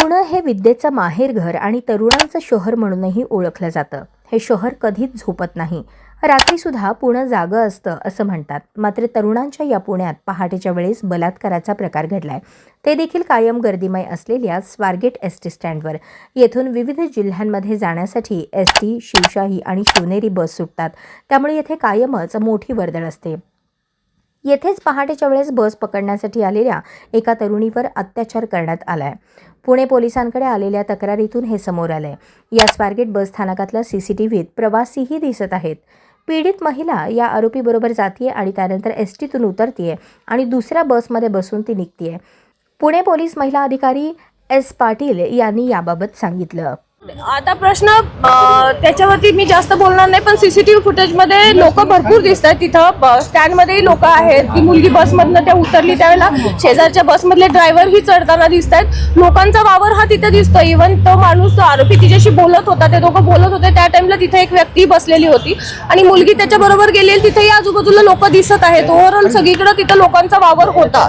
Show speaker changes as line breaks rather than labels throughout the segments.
पुणे हे विद्येचं माहेरघर आणि तरुणांचं शहर म्हणूनही ओळखलं जातं. हे शहर कधीच झोपत नाही. रात्रीसुद्धा पुणं जागं असतं असं म्हणतात. मात्र तरुणांच्या या पुण्यात पहाटेच्या वेळेस बलात्काराचा प्रकार घडलाय. ते देखील कायम गर्दीमय असलेल्या स्वारगेट एस टी स्टँडवर. येथून विविध जिल्ह्यांमध्ये जाण्यासाठी एस टी शिवशाही आणि शिवनेरी बस सुटतात. त्यामुळे येथे कायमच मोठी वर्दळ असते. येथेच पहाटेच्या वेळेस बस पकडण्यासाठी आलेल्या एका तरुणीवर अत्याचार करण्यात आलाय. पुणे पोलिसांकडे आलेल्या तक्रारीतून हे समोर आलंय. या स्वारगेट बस स्थानकातल्या व्हीत प्रवासीही दिसत आहेत. पीडित महिला या आरोपीबरोबर जातीये आणि त्यानंतर एस टीतून उतरतीये आणि दुसऱ्या बसमध्ये बसून ती निघतीये. पुणे पोलीस महिला अधिकारी एस पाटील यांनी याबाबत सांगितलं.
आता प्रश्न त्याच्यावरती मी जास्त बोलणार नाही पण सीसीटीव्ही फुटेजमध्ये लोक भरपूर दिसत आहेत तिथं स्टँडमध्येही लोक आहेत. ती मुलगी बसमधनं त्या उतरली त्यावेळेला. शेजारच्या बसमधले ड्रायव्हरही चढताना दिसत आहेत लोकांचा वावर हा तिथे दिसतो इव्हन तो माणूस तो आरोपी तिच्याशी बोलत होता. ते दोघं बोलत होते. त्या टाइमला तिथे एक व्यक्ती बसलेली होती. आणि मुलगी त्याच्या बरोबर गेलेली तिथेही आजूबाजूला लोक दिसत आहेत. ओव्हरऑल सगळीकडे तिथं लोकांचा वावर होता.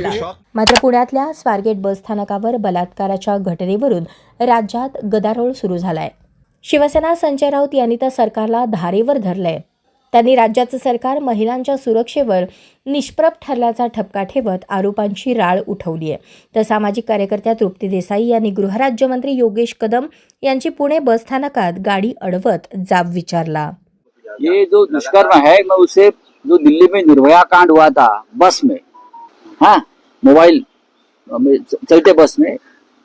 द्यायला
मात्र पुण्यातल्या स्वारगेट बस स्थानकावर बलात्काराच्या घटनेवरून राज्यात गदारोळ सुरू झालाय. शिवसेना संजय राऊत यांनी तर सरकारला धारेवर धरलंय. त्यांनी राज्याचं सरकार महिलांच्या सुरक्षेवर निष्प्रभ ठरल्याचा ठपका ठेवत आरोपांची राळ उठवली आहे तर सामाजिक कार्यकर्त्या तृप्ती देसाई यांनी गृहराज्यमंत्री योगेश कदम यांची पुणे बस स्थानकात गाडी अडवत जाब विचारला.
ये जो दुष्कर्म है मैं उसे जो दिल्ली में निर्भया कांड हुआ था बस में हाँ मोबाइल चलते बस में।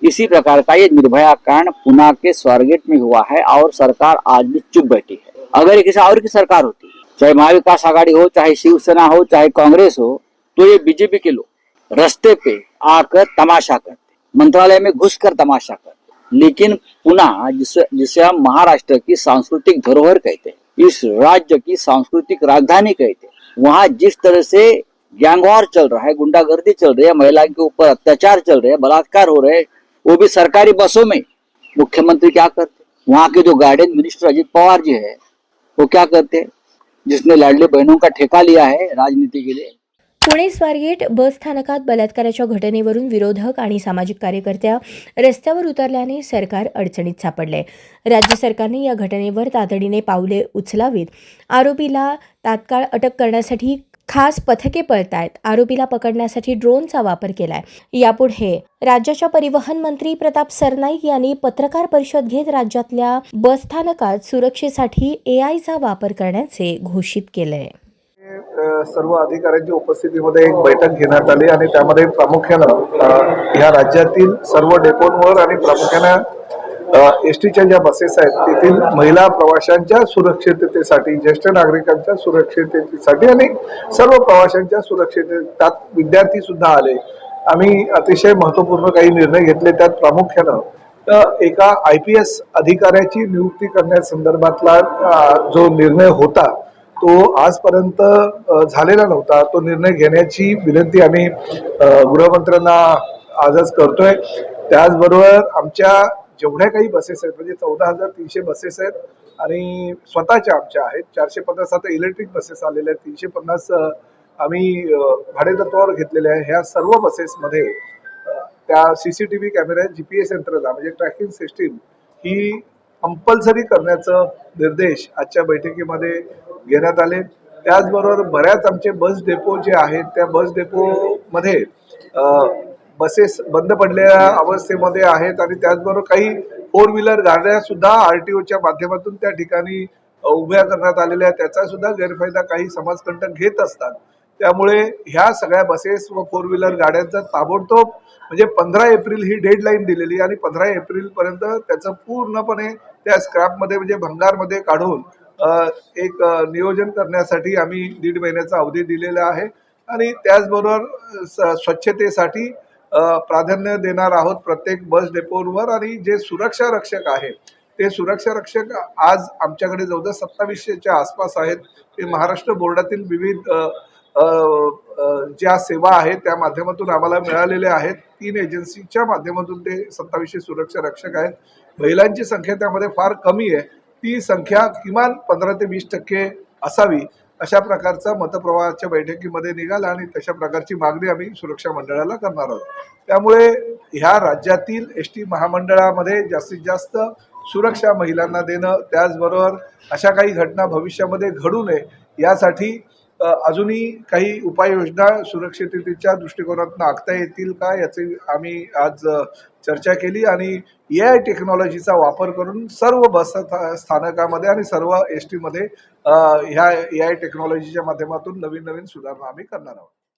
इसी प्रकार का ये निर्भया कांड पुना के स्वारगेट में हुआ है और सरकार आज भी चुप बैठी है। अगर किसी और की सरकार होती, चाहे महाविकास आघाड़ी हो, चाहे शिवसेना हो, चाहे कांग्रेस हो तो ये बीजेपी के लोग रास्ते पे आकर तमाशा करते, मंत्रालय में घुसकर तमाशा करते। लेकिन पुनः जिसे जिसे हम महाराष्ट्र की सांस्कृतिक धरोहर कहते हैं, इस राज्य की सांस्कृतिक राजधानी कहते हैं, वहाँ जिस तरह से गैंगवार चल रहा है गुंडागर्दी चल रही है महिला के ऊपर अत्याचार चल रहे हैं बलात्कार हो रहे हैं वो भी सरकारी बसों में। मुख्यमंत्री क्या करते वहाँ के जो गार्डन मिनिस्टर अजित पवार जी है वो क्या करते जिसने लाडली बहनों का ठेका लिया है राजनीति के लिए।
पुणे स्वारगेट बस स्थानकात बलात्काराच्या घटनेवरून विरोधक आणि सामाजिक कार्यकर्त्या रस्त्यावर उतरल्याने सरकार अडचणीत सापडले. राज्य सरकारने या घटनेवर तातडीने पावले उचलावीत. आरोपीला तात्काळ अटक करण्यासाठी खास पथके पळतायत. आरोपीला पकडण्यासाठी ड्रोनचा वापर केलाय. यापुढे राज्याच्या परिवहन मंत्री प्रताप सरनाईक यांनी पत्रकार परिषद घेत राज्यातल्या बसस्थानकात सुरक्षेसाठी एआयचा वापर करण्याचे घोषित केलंय.
सर्व अधिकाऱ्यांच्या उपस्थितीमध्ये एक बैठक घेण्यात आली आणि त्यामध्ये प्रामुख्यानं या राज्यातील सर्व डेपोंवर आणि प्रामुख्यानं एस टीच्या ज्या बसेस आहेत तेथील महिला प्रवाशांच्या सुरक्षिततेसाठी ज्येष्ठ नागरिकांच्या सुरक्षिततेसाठी आणि सर्व प्रवाशांच्या सुरक्षितते त्यात विद्यार्थी सुद्धा आले. आम्ही अतिशय महत्त्वपूर्ण काही निर्णय घेतले त्यात प्रामुख्यानं तर एका आय पी एस अधिकाऱ्याची नियुक्ती करण्यासंदर्भातला जो निर्णय होता तो आजपर्यंत झालेला नव्हता. तो निर्णय घेण्याची विनंती आम्ही गृहमंत्र्यांना आजच करतोय. त्याचबरोबर आमच्या जेवढ्या काही बसेस आहेत म्हणजे चौदा हजार तीनशे बसेस आहेत आणि स्वतःच्या आमच्या आहेत. चारशे पन्नास आता इलेक्ट्रिक बसेस आलेल्या आहेत तीनशे पन्नास आम्ही भाडेतत्वावर घेतलेल्या आहे. ह्या सर्व बसेसमध्ये त्या C C T V camera G P S यंत्रणा म्हणजे ट्रॅकिंग सिस्टीम ही कंपल्सरी करण्याचं निर्देश आजच्या बैठकीमध्ये घेण्यात आले. त्याचबरोबर बऱ्याच आमचे बस डेपो जे आहेत त्या बस डेपोमध्ये बसेस बंद पडलेल्या अवस्थेमध्ये आहेत आणि त्याचबरोबर काही फोर व्हीलर गाड्या सुद्धा आर टी ओच्या माध्यमातून त्या ठिकाणी उभ्या करण्यात आलेल्या त्याचा सुद्धा गैरफायदा काही समाजकंटक घेत असतात. त्यामुळे ह्या सगळ्या बसेस व फोर व्हीलर गाड्यांचा ताबडतोब म्हणजे पंधरा एप्रिल ही डेडलाईन दिलेली आणि पंधरा एप्रिल पर्यंत त्याचं पूर्णपणे त्या स्क्रॅपमध्ये म्हणजे भंगारमध्ये काढून एक नियोजन करण्यासाठी आम्ही दीड महिन्याचा अवधी दिलेला आहे. आणि त्याचबरोबर स- स्वच्छतेसाठी प्राधान्य देणार आहोत प्रत्येक बस डेपोवर आणि जे सुरक्षा रक्षक आहेत ते सुरक्षा रक्षक आज आमच्याकडे जवळजवळ सत्तावीसशेच्या आसपास आहेत. ते महाराष्ट्र बोर्डातील विविध ज्या सेवा आहेत त्या माध्यमातून आम्हाला मिळालेल्या आहेत. तीन एजन्सीच्या माध्यमातून ते सत्तावीसशे सुरक्षा रक्षक आहेत. महिलांची संख्या त्यामध्ये फार कमी आहे. ती संख्या किमान पंधरा ते वीस टक्के असावी. अशा प्रकारचा मतप्रवाहाच्या बैठकीमध्ये निघाला आणि तशा प्रकारची मागणी आम्ही सुरक्षा मंडळाला करणार आहोत. त्यामुळे ह्या राज्यातील एस टी महामंडळामध्ये जास्तीत जास्त सुरक्षा महिलांना देणं त्याचबरोबर अशा काही घटना भविष्यामध्ये घडू नये यासाठी अजूनही काही उपाययोजना सुरक्षिततेच्या दृष्टिकोनातून आखता येतील का याची आम्ही आज चर्चा केली आणि ए आय टेक्नॉलॉजीचा वापर करून सर्व बस स्थानकामध्ये आणि सर्व एस टीमध्ये ह्या ए आय टेक्नॉलॉजीच्या माध्यमातून नवीन नवीन सुधारणा आम्ही करणार आहोत.